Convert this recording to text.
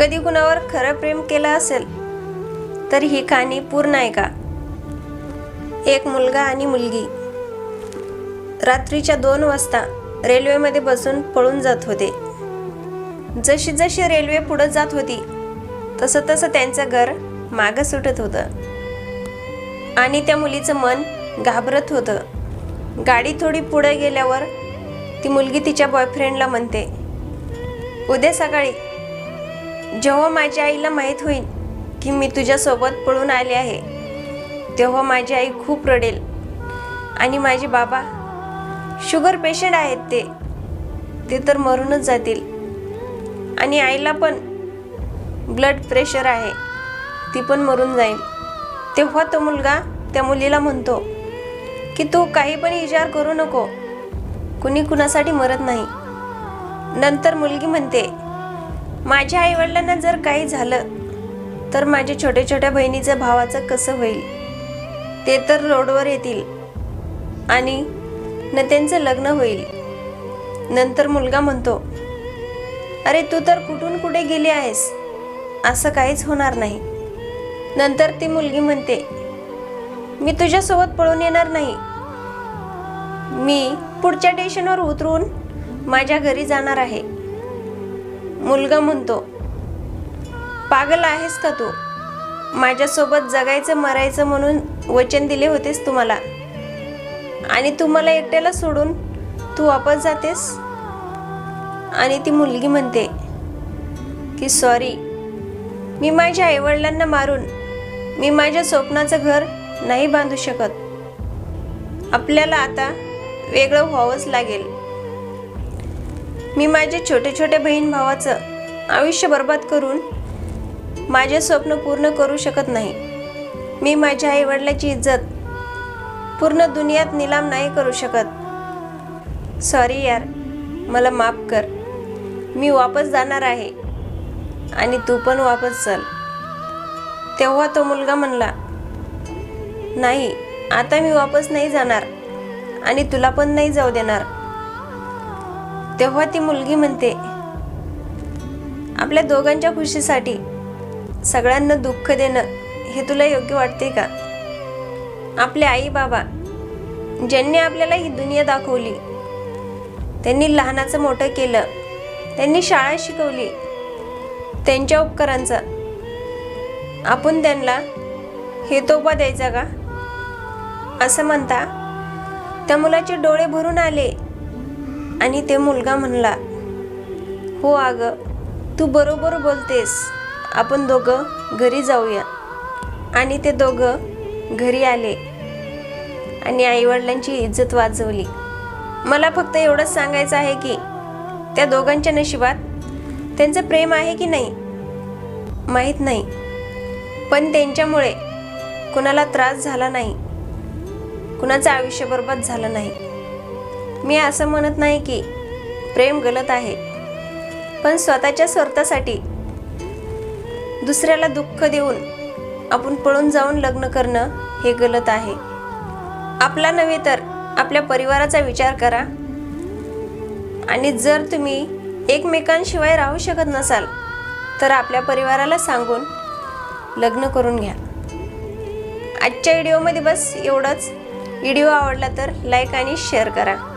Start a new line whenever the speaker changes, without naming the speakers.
कधी कुणावर खरं प्रेम केलं असेल तर ही कहाणी पूर्ण आहे का एक मुलगा आणि मुलगी. रात्रीच्या दोन वाजता रेल्वेमध्ये बसून पळून जात होते. जशी जशी रेल्वे पुढं जात होती तसं तसं त्यांचं घर मागं सुटत होतं. आणि त्या मुलीचं मन घाबरत होतं. गाडी थोडी पुढे गेल्यावर ती मुलगी तिच्या बॉयफ्रेंडला म्हणते उद्या सकाळी जेव्हा माझ्या आईला माहीत होईल की मी तुझ्यासोबत पळून आले आहे तेव्हा माझी आई खूप रडेल. आणि माझे बाबा शुगर पेशंट आहेत ते. ते तर मरूनच जातील. आणि आईला पण ब्लड प्रेशर आहे ती पण मरून जाईल. तेव्हा तो मुलगा त्या मुलीला म्हणतो की तू काही पण विचार करू नको. कुणी कुणासाठी मरत नाही. नंतर मुलगी म्हणते माझ्या आईवडिलांना जर काही झालं तर माझ्या छोट्या छोट्या बहिणीचं भावाचं कसं होईल? ते तर रोडवर येतील आणि न त्यांचं लग्न होईल. नंतर मुलगा म्हणतो अरे तू तर कुठून कुठे गेली आहेस? असं काहीच होणार नाही. नंतर ती मुलगी म्हणते मी तुझ्यासोबत पळून येणार नाही. मी पुढच्या स्टेशनवर उतरून माझ्या घरी जाणार आहे. मुलगा म्हणतो पागल आहेस का तू? माझ्यासोबत जगायचं मरायचं म्हणून वचन दिले होतेस तुम्हाला. आणि तुम्हाला एकट्याला सोडून तू वापस जातेस? आणि ती मुलगी म्हणते की सॉरी मी माझ्या आईवडिलांना मारून मी माझ्या स्वप्नाचं घर नाही बांधू शकत. आपल्याला आता वेगळं व्हावंच लागेल. मी माझ्या छोट्या छोट्या बहीण भावाचं आयुष्य बर्बाद करून माझे स्वप्न पूर्ण करू शकत नाही. मी माझ्या आईवडिलाची इज्जत पूर्ण दुनियात निलाम नाही करू शकत. सॉरी यार मला माफ कर. मी वापस जाणार आहे आणि तू पण वापस चल. तेव्हा तो मुलगा म्हणला नाही आता मी वापस नाही जाणार आणि तुला पण नाही जाऊ देणार. तेव्हा ती मुलगी म्हणते आपल्या दोघांच्या खुशीसाठी सगळ्यांना दुःख देणं हे तुला योग्य वाटते का? आपले आई बाबा ज्यांनी आपल्याला ही दुनिया दाखवली त्यांनी लहानाचं मोठं केलं त्यांनी शाळा शिकवली त्यांच्या उपकारांचा आपण त्यांना हे तोपा द्यायचा का? असं म्हणता त्या मुलाचे डोळे भरून आले. आणि ते मुलगा म्हणला हो अगं तू बरोबर बोलतेस. आपण दोघं घरी जाऊया. आणि ते दोघं घरी आले आणि आईवडिलांची इज्जत वाजवली. मला फक्त एवढंच सांगायचं आहे की त्या दोघांच्या नशिबात त्यांचं प्रेम आहे की नाही माहीत नाही. पण त्यांच्यामुळे कुणाला त्रास झाला नाही कुणाचं आयुष्य बरबाद झालं नाही. मी असं म्हणत नाही की प्रेम गलत आहे पण स्वतःच्या स्वार्थासाठी दुसऱ्याला दुःख देऊन आपण पळून जाऊन लग्न करणं हे गलत आहे. आपला नव्हे तर आपल्या परिवाराचा विचार करा. आणि जर तुम्ही एकमेकांशिवाय राहू शकत नसाल तर आपल्या परिवाराला सांगून लग्न करून घ्या. आजच्या व्हिडिओमध्ये बस एवढंच. व्हिडिओ आवडला तर लाईक आणि शेअर करा.